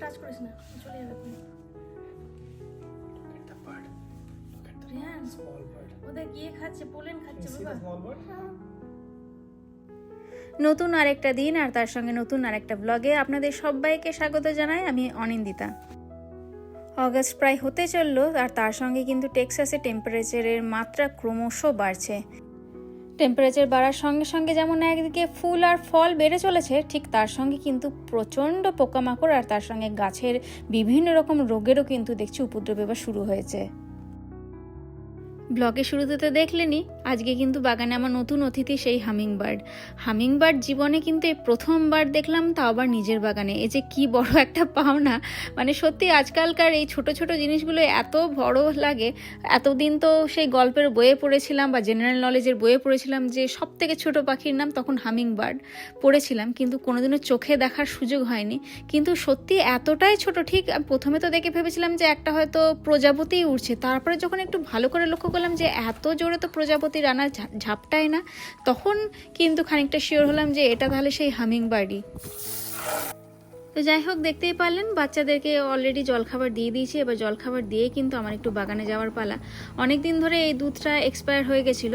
Touch করিস না চলে যাবে. ওদের গিয়ে খাচ্ছে পোলেন খাচ্ছে বাবা। নতুন আরেকটা দিন আর তার সঙ্গে নতুন আরেকটা ব্লগে আপনাদের সবাইকে স্বাগত জানাই আমি অনিন্দিতা। অগস্ট প্রায় হতে চলল আর তার সঙ্গে কিন্তু টেক্সাসে টেম্পারেচারের মাত্রা ক্রমশ বাড়ছে। টেম্পারেচার বাড়ার সঙ্গে সঙ্গে যেমন একদিকে ফুল আর ফল বেড়ে চলেছে, ঠিক তার সঙ্গে কিন্তু প্রচণ্ড পোকামাকড় আর তার সঙ্গে গাছের বিভিন্ন রকম রোগেরও কিন্তু দেখছি উপদ্রব এবার শুরু হয়েছে। ব্লগে শুরুতে তো দেখলেনি আজকে কিন্তু বাগানে আমার নতুন অতিথি সেই হামিংবার্ড। হামিংবার্ড জীবনে কিন্তু এই প্রথমবার দেখলাম, তাও আবার নিজের বাগানে। এই যে কি বড় একটা পাওনা। মানে সত্যি আজকালকার এই ছোট ছোট জিনিসগুলো এত বড় লাগে, এতদিন তো সেই গল্পের বইয়ে পড়েছিলাম বা জেনারেল নলেজের বইয়ে পড়েছিলাম যে সব থেকে ছোট পাখির নাম তখন হামিংবার্ড। পড়েছিলাম, কিন্তু কোনোদিনও চোখে দেখার সুযোগ হয়নি। কিন্তু সত্যি এতটাই ছোট, ঠিক প্রথমে তো দেখে ভেবেছিলাম যে একটা হয়তো প্রজাপতিই উঠছে তারপরে যখন একটু ভালো করে লক্ষ্য করলাম যে এত জোরে তো প্রজাপতি রানার ঝাপটায় না, তখন কিন্তু খানিকটা শিওর হলাম যে এটা তাহলে সেই হামিং বার্ডই তো যাই হোক, দেখতেই পারলেন, বাচ্চাদেরকে অলরেডি জলখাবার দিয়ে দিয়েছি। এবার জলখাবার দিয়ে কিন্তু আমার একটু বাগানে যাওয়ার পালা। অনেক দিন ধরে এই দুধটা এক্সপায়ার হয়ে গেছিল।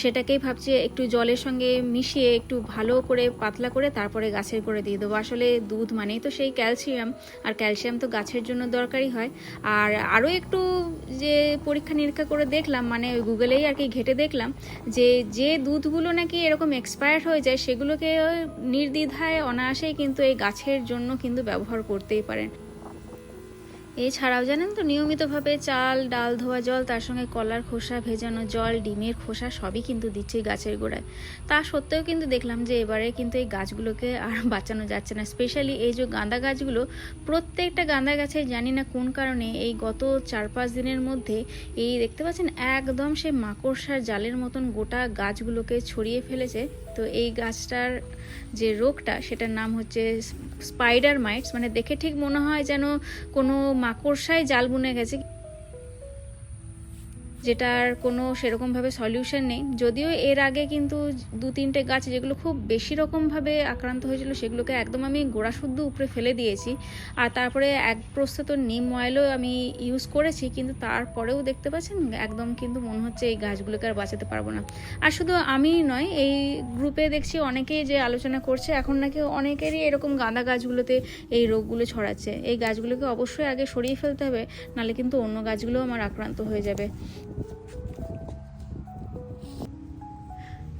সেটাকেই ভাবছি একটু জলের সঙ্গে মিশিয়ে একটু ভালো করে, পাতলা করে তারপরে গাছের করে দিয়ে দেবো। আসলে দুধ মানেই তো সেই ক্যালসিয়াম আর ক্যালসিয়াম তো গাছের জন্য দরকারি হয়। আর আরও একটু যে পরীক্ষা নিরীক্ষা করে দেখলাম মানে ওই গুগলেই আর কি ঘেটে দেখলাম, যে যে দুধগুলো নাকি এরকম এক্সপায়ার হয়ে যায়, সেগুলোকে নির্দ্বিধায় অনায়াসেই কিন্তু এই গাছের জন্য কিন্তু ব্যবহার করতেই পারেন। এছাড়াও জানেন তো, নিয়মিতভাবে চাল, ডাল, ধোয়া জল, তার সঙ্গে কলার খোসা, ভেজানো জল, ডিমের খোসা সবই কিন্তু দিচ্ছে গাছের গোড়ায়। তা সত্ত্বেও কিন্তু দেখলাম যে এবারে কিন্তু এই গাছগুলোকে আর বাঁচানো যাচ্ছে না। স্পেশালি এই যে গাঁদা গাছগুলো, প্রত্যেকটা গাঁদা গাছে জানি না কোন কারণে এই গত চার পাঁচ দিনের মধ্যে এই দেখতে পাচ্ছেন একদম সে মাকড়সার জালের মতন গোটা গাছগুলোকে ছড়িয়ে ফেলেছে। তো এই গাছটার যে রোগটা, সেটার নাম হচ্ছে স্পাইডার মাইটস। মানে দেখে ঠিক মনে হয় যেন কোনো মাকড়সায় জাল বুনে গেছে। যেটার কোনো সেরকমভাবে সলিউশন নেই। যদিও এর আগে কিন্তু দু তিনটে গাছ যেগুলো খুব বেশি রকমভাবে আক্রান্ত হয়েছিল, সেগুলোকে একদম আমি গোড়া শুদ্ধ উপরে ফেলে দিয়েছি। আর তারপরে এক প্রস্তুত নিম অয়েলও আমি ইউজ করেছি, কিন্তু তারপরেও দেখতে পাচ্ছেন, একদম কিন্তু মনে হচ্ছে এই গাছগুলোকে আর বাঁচাতে পারব না। আর শুধু আমি নয়, এই গ্রুপে দেখছি অনেকেই যে আলোচনা করছে, এখন নাকি অনেকেরই এরকম গাঁদা গাছগুলোতে এই রোগগুলো ছড়াচ্ছে। এই গাছগুলোকে অবশ্যই আগে সরিয়ে ফেলতে হবে নাহলে কিন্তু অন্য গাছগুলো আমার আক্রান্ত হয়ে যাবে।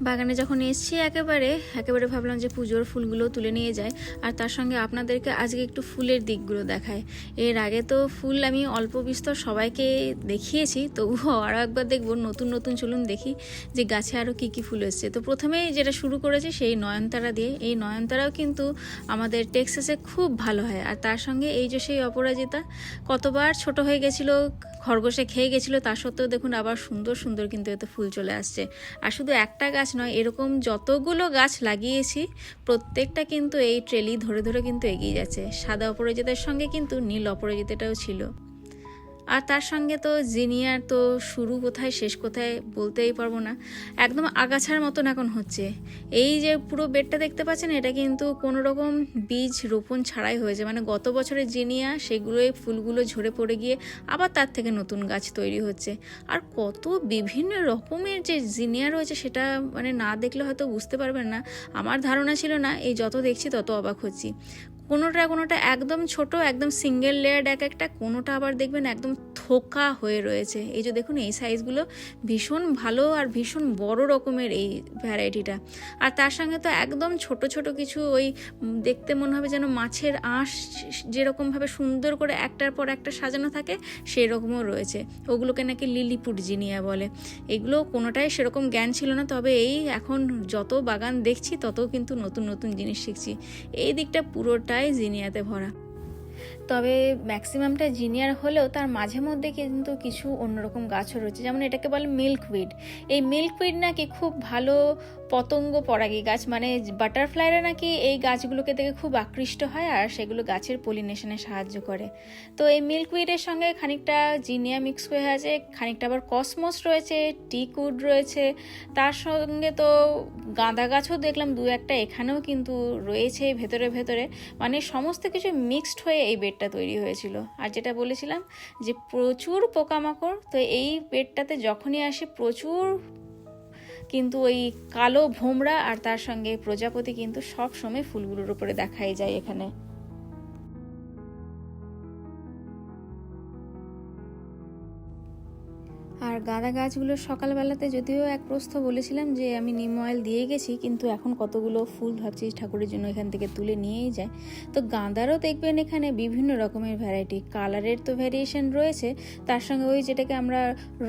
বাগানে যখন এসছি, একেবারে একেবারে ভাবলাম যে পুজোর ফুলগুলো তুলে নিয়ে যায় আর তার সঙ্গে আপনাদেরকে আজকে একটু ফুলের দিকগুলো দেখায় এর আগে তো ফুল আমি অল্প বিস্তর সবাইকে দেখিয়েছি, তবুও আরও একবার দেখব, নতুন নতুন চলুন দেখি যে গাছে আরও কী কী ফুল এসছে। তো প্রথমেই যেটা শুরু করেছি সেই নয়নতারা দিয়ে। এই নয়নতারাও কিন্তু আমাদের টেক্সাসে খুব ভালো হয়। আর তার সঙ্গে এই যে সেই অপরাজিতা, কতবার ছোট হয়ে গেছিল খরগোশে খেয়ে গেছিল, তা সত্ত্বেও দেখুন আবার সুন্দর সুন্দর কিন্তু এতে ফুল চলে আসছে। আর শুধু একটা গাছ নয়, এরকম যতগুলো গাছ লাগিয়েছি, প্রত্যেকটা কিন্তু এই ট্রেলি ধরে ধরে কিন্তু এগিয়ে যাচ্ছে। সাদা অপরাজিতার সঙ্গে কিন্তু নীল অপরাজিতাটাও ছিল। আর তার সঙ্গে তো জিনিয়ার তো শুরু কোথায়, শেষ কোথায় বলতেই পারব না। একদম আগাছার মতন এখন হচ্ছে। এই যে পুরো বেডটা দেখতে পাচ্ছেন, এটা কিন্তু কোনো রকম বীজ রোপণ ছাড়াই হয়েছে। মানে গত বছরের জিনিয়া সেগুলোই ফুলগুলো ঝরে পড়ে গিয়ে আবার তার থেকে নতুন গাছ তৈরি হচ্ছে। আর কত বিভিন্ন রকমের যে জিনিয়া রয়েছে, সেটা মানে না দেখলে হয়তো বুঝতে পারবেন না। আমার ধারণা ছিল না, এই যত দেখছি তত অবাক হচ্ছি। কোনোটা কোনোটা একদম ছোট, একদম সিঙ্গেল লেয়ার এক একটা, কোনোটা আবার দেখবেন একদম থোকা হয়ে রয়েছে। এই যে দেখুন, এই সাইজগুলো ভীষণ ভালো আর ভীষণ বড় রকমের এই ভ্যারাইটিটা আর তার সঙ্গে তো একদম ছোট ছোট কিছু ওই দেখতে মনে হবে যেন মাছের আঁশ যেরকমভাবে সুন্দর করে একটার পর একটা সাজানো থাকে সেই রকমও রয়েছে। ওগুলোকে নাকি লিলিপুট জিনিয়া বলে। এগুলো কোনোটাই সেরকম জ্ঞান ছিল না, তবে এই এখন যত বাগান দেখছি, তত কিন্তু নতুন নতুন জিনিস শিখছি। এই দিকটা পুরোটাই জিনিয়াতে ভরা। তবে ম্যাক্সিমামটা জিনিয়ার হলেও তার মাঝে মধ্যে কিন্তু কিছু অন্যরকম গাছও রয়েছে। যেমন এটাকে বলে মিল্কউইড। এই মিল্কউইড নাকি খুব ভালো পতঙ্গ পরাগী গাছ। মানে বাটারফ্লাইরা নাকি এই গাছগুলোকে দেখে খুব আকৃষ্ট হয় আর সেগুলো গাছের পলিনেশনে সাহায্য করে। তো এই মিল্কউইডের সঙ্গে খানিকটা জিনিয়া মিক্স হয়ে আছে, খানিকটা আবার কসমস রয়েছে টিকউড রয়েছে। তার সঙ্গে তো গাঁদা গাছও দেখলাম, দু একটা এখানেও কিন্তু রয়েছে ভেতরে ভেতরে। মানে সমস্ত কিছু মিক্সড হয়ে এই বেডটা তৈরি হয়েছিল। আর যেটা বলেছিলাম যে প্রচুর পোকামাকড়, তো এই বেডটাতে যখনই আসে প্রচুর কিন্তু ওই কালো ভোমরা আর তার সঙ্গে প্রজাপতি কিন্তু সব সময় ফুলগুলোর উপরে দেখাই যায় এখানে। আর গাঁদা গাছগুলো সকালবেলাতে যদিও এক প্রস্থ বলেছিলাম যে আমি নিম অয়েল দিয়ে গেছি, কিন্তু এখন কতগুলো ফুল ভাবছি ঠাকুরের জন্য এখান থেকে তুলে নিয়েই যায়। তো গাঁদারও দেখবেন এখানে বিভিন্ন রকমের ভ্যারাইটি কালারের তো ভ্যারিয়েশন রয়েছে। তার সঙ্গে ওই যেটাকে আমরা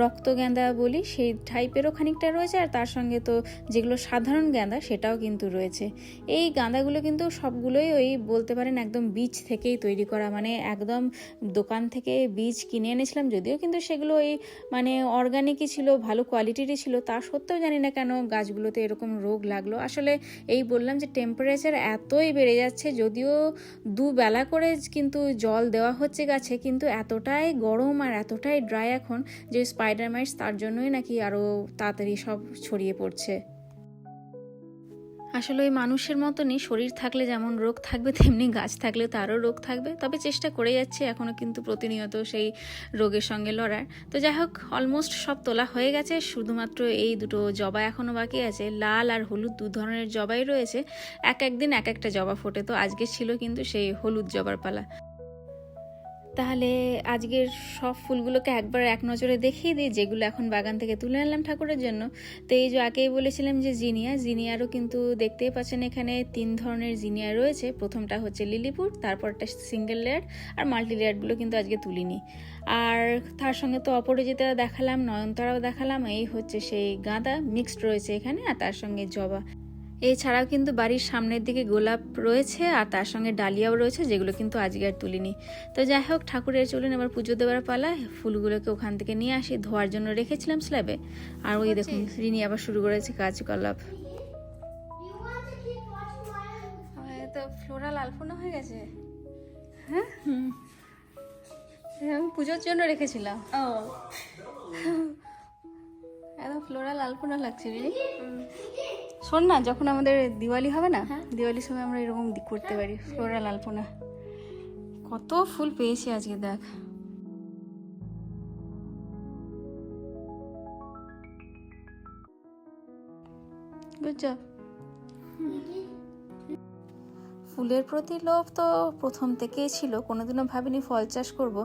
রক্ত গেঁদা বলি, সেই টাইপেরও খানিকটা রয়েছে, আর তার সঙ্গে তো যেগুলো সাধারণ গেঁদা সেটাও কিন্তু রয়েছে। এই গাঁদাগুলো কিন্তু সবগুলোই ওই বলতে পারেন একদম বীজ থেকেই তৈরি করা মানে একদম দোকান থেকে বীজ কিনে এনেছিলাম, যদিও কিন্তু সেগুলো ওই মানে অর্গানিকই ছিল, ভালো কোয়ালিটিরই ছিল, তা সত্ত্বেও জানি না কেন গাছগুলোতে এরকম রোগ লাগল। আসলে এই বললাম যে টেম্পারেচার এতই বেড়ে যাচ্ছে, যদিও দুবেলা করে কিন্তু জল দেওয়া হচ্ছে গাছে, কিন্তু এতটাই গরম আর এতটাই ড্রাই এখন যে স্পাইডার মাইটস তার জন্যই নাকি আরও তাড়াতাড়ি সব ছড়িয়ে পড়ছে। আসলে ওই মানুষের মতনই শরীর থাকলে যেমন রোগ থাকবে, তেমনি গাছ থাকলে তারও রোগ থাকবে। তবে চেষ্টা করে যাচ্ছে এখনও কিন্তু প্রতিনিয়ত সেই রোগের সঙ্গে লড়ার। তো যাই হোক অলমোস্ট সব তোলা হয়ে গেছে। শুধুমাত্র এই দুটো জবা এখনও বাকি আছে। লাল আর হলুদ দু ধরনের জবাই রয়েছে। এক একদিন এক একটা জবা ফোটে। তো আজকে ছিল কিন্তু সেই হলুদ জবার পালা। তাহলে আজকের সব ফুলগুলোকে একবার এক নজরে দেখিয়ে দিই, যেগুলো এখন বাগান থেকে তুলে আনলাম ঠাকুরের জন্য। তো এই যে আগেই বলেছিলাম যে জিনিয়া, জিনিয়ারও কিন্তু দেখতেই পাচ্ছেন এখানে তিন ধরনের জিনিয়া রয়েছে। প্রথমটা হচ্ছে লিলিপুর, তারপরটা সিঙ্গেল লেয়ার আর মাল্টি লেয়ারগুলো কিন্তু আজকে তুলিনি। আর তার সঙ্গে তো অপরাজিতা দেখালাম, নয়নতারাও দেখালাম। এই হচ্ছে সেই গাঁদা, মিক্সড রয়েছে এখানে, আর তার সঙ্গে জবা। এছাড়াও কিন্তু বাড়ির সামনের দিকে গোলাপ রয়েছে আর তার সঙ্গে ডালিয়াও রয়েছে যেগুলো কিন্তু আজকে আর তুলিনি। তো যাই হোক ঠাকুরের চলুন এবার পুজো দেওয়ার পালা। ফুলগুলোকে ওখান থেকে নিয়ে আসি ধোয়ার জন্য রেখেছিলাম স্ল্যাবে। আর ওই দেখুন রিনি আবার শুরু করেছে কাজকলাপ তো ফ্লোরাল আলপনা হয়ে গেছে। হ্যাঁ? আমি পুজোর জন্য রেখেছিলাম। ও। একদম ফ্লোরাল আলপনা লাগছে রিনি। শোন না যখন আমাদের দিওয়ালি হবে না দিওয়ালির সময় আমরা এরকম দিক করতে পারি ফ্লোরাল আলপনা। কত ফুল পেয়েছি আজকে দেখ। গুড জব ফুলের প্রতি লোভ তো প্রথম থেকেই ছিল, কোনোদিনও ভাবিনি ফল চাষ করব।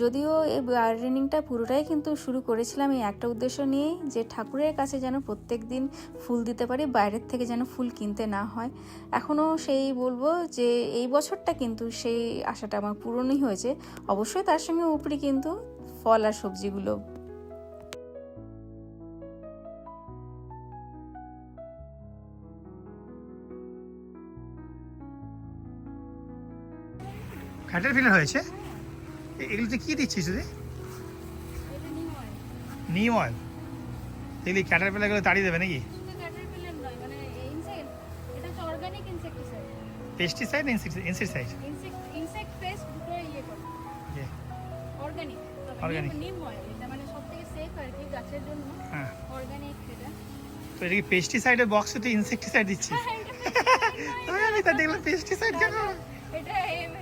যদিও এই গার্ডেনিংটা পুরোটাই কিন্তু শুরু করেছিলাম এই একটা উদ্দেশ্য নিয়েই যে ঠাকুরের কাছে যেন প্রত্যেক দিন ফুল দিতে পারি, বাইরের থেকে যেন ফুল কিনতে না হয়। এখনও সেই বলব যে এই বছরটা কিন্তু সেই আশাটা আমার পূরণই হয়েছে। অবশ্যই তার সঙ্গে উপরি কিন্তু ফল আর সবজিগুলো ক্যাটারপিলার হয়েছে। এ- এগুলোতে কী দিচ্ছিস রে নিম অয়েল এগুলি ক্যাটারপিলারগুলো তাড়িয়ে দেবে নাকি? মানে পেস্টিসাইড না ইনসেক্টিসাইড ইয়ে মানে হ্যাঁ। তো এটা কি পেস্টিসাইডের বক্সে তুই ইনসেক্টিসাইড দিচ্ছিস? আমি তা দেখলাম পেস্টিসাইড কেন? এটা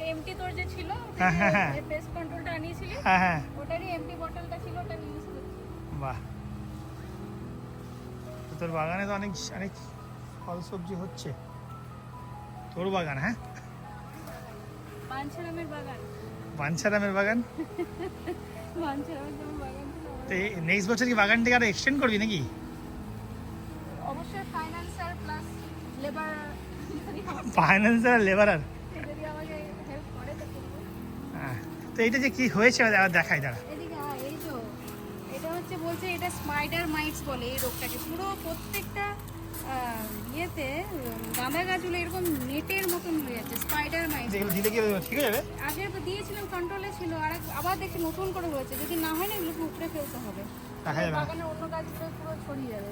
এমটি তোর যে ছিল হ্যাঁ, হ্যাঁ, হ্যাঁ। পেস্ট কন্ট্রোলটা আনিয়েছিলি হ্যাঁ হ্যাঁ। ওটারই এমটি বটলটা ছিল ওটা ইউজ করছি বাহ। তোর বাগানে তো অনেক অনেক ফল সবজি হচ্ছে। তোর বাগান হ্যাঁ? বাঞ্ছারামের বাগান। বাঞ্ছারামের বাগান? বাঞ্ছারামের বাগান তো নেক্সট বছর কি বাগানটাকে আরও এক্সটেন্ড করবি নাকি? অবশ্যই financer plus labour financer labourer যদি আমাকে হেল্প করে তো করব হ্যাঁ তো এইটা যে কি হয়েছে আবার দেখাই দাঁড়া। তো। এটা হচ্ছে বলছে এটা স্পাইডার মাইটস বলে এই রোগটাকে। পুরো প্রত্যেকটা ইয়েতে গাঁদা গাছগুলো এরকম নেটের মতন হয়ে যাচ্ছে স্পাইডার মাইটস যেগুলো দিলে কি ঠিক হয়ে যাবে? আগে তো দিয়েছিলাম কন্ট্রোলে ছিল আর আবার দেখি নতুন করে হয়েছে। যদি না হয় না এগুলোকে উপরে ফেলতে হবে। বাগানের অন্য গাছগুলো পুরো ছড়িয়ে যাবে।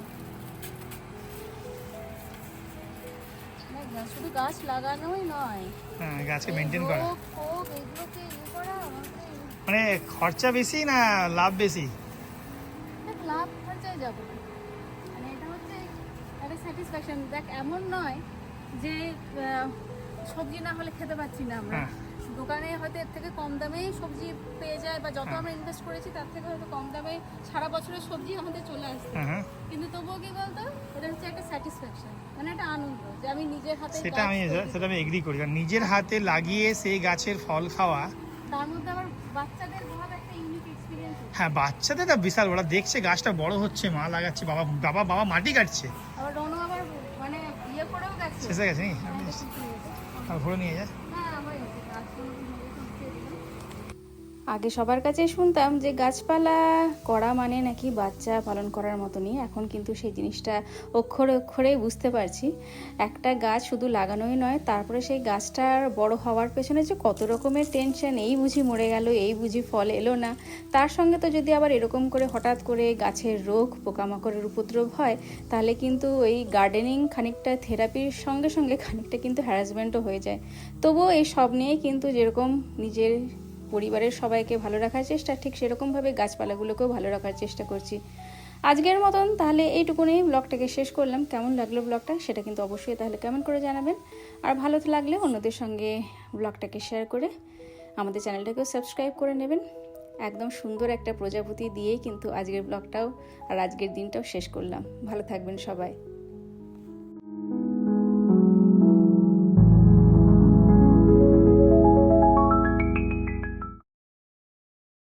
শুধু গাছ লাগানোই নয়। হ্যাঁ গাছকে মেনটেন করা। রোগ, এগুলোকে ইয়ে করা মানে খরচা বেশি না লাভ বেশি? দেখ লাভ খরচায় যাব মানে এটা হচ্ছে একটা স্যাটিসফ্যাকশন দেখ এমন নয় যে সবজি না হলে খেতে পাচ্ছি না আমরা। হ্যাঁ। দোকানে হয়তো এর থেকে কম দামেই সবজি পেয়ে যায় বা যত। আমরা ইনভেস্ট করেছি তার থেকে হয়তো কম দামে সারা বছরের সবজি আমাদের চলে আসছে। কিন্তু তবুও কি বলতো এটা হচ্ছে একটা স্যাটিসফ্যাকশন মানে একটা আনন্দ যে আমি নিজের হাতে সেটা আমি সেটা আমি এগ্রি করি কারণ নিজের হাতে লাগিয়ে সেই গাছের ফল খাওয়া তার মধ্যে আবার বাচ্চাদের হ্যাঁ বাচ্চাদের না বিশাল ওরা দেখছে গাছটা বড় হচ্ছে মা লাগাচ্ছে বাবা বাবা বাবা মাটি কাটছে। আবার আবার মানে ইয়ে করেও গেছে। শেষে গেছে নি আর ঘুরে নিয়ে যায়। Thank you. আগে সবার কাছে শুনতাম যে গাছপালা করা মানে নাকি বাচ্চা পালন করার মতনই। এখন কিন্তু সেই জিনিসটা অক্ষরে অক্ষরে বুঝতে পারছি। একটা গাছ শুধু লাগানোই নয়, তারপরে সেই গাছটার বড় হওয়ার পেছনে যে কত রকমের টেনশন এই বুঝি মরে গেল, এই বুঝি ফল এলো না। তার সঙ্গে তো যদি আবার এরকম করে হঠাৎ করে গাছের রোগ, পোকামাকড়ের উপদ্রব হয়, তাহলে কিন্তু এই গার্ডেনিং খানিকটা থেরাপির সঙ্গে সঙ্গে খানিকটা কিন্তু হ্যারাসমেন্টও হয়ে যায়। তবুও এই সব নিয়ে কিন্তু যেরকম নিজের পরিবারের সবাইকে ভালো রাখার চেষ্টা, ঠিক সেরকমভাবে গাছপালাগুলোকেও ভালো রাখার চেষ্টা করছি। আজকের মতন তাহলে এইটুকুনি ব্লগটাকে শেষ করলাম। কেমন লাগল ব্লগটা? সেটা কিন্তু অবশ্যই তাহলে কেমন করে জানাবেন। আর ভালো লাগলে অন্যদের সঙ্গে ব্লগটাকে শেয়ার করে আমাদের চ্যানেলটাকেও সাবস্ক্রাইব করে নেবেন। একদম সুন্দর একটা প্রজাপতি দিয়েই কিন্তু আজকের ব্লগটাও আর আজকের দিনটাও শেষ করলাম। ভালো থাকবেন সবাই।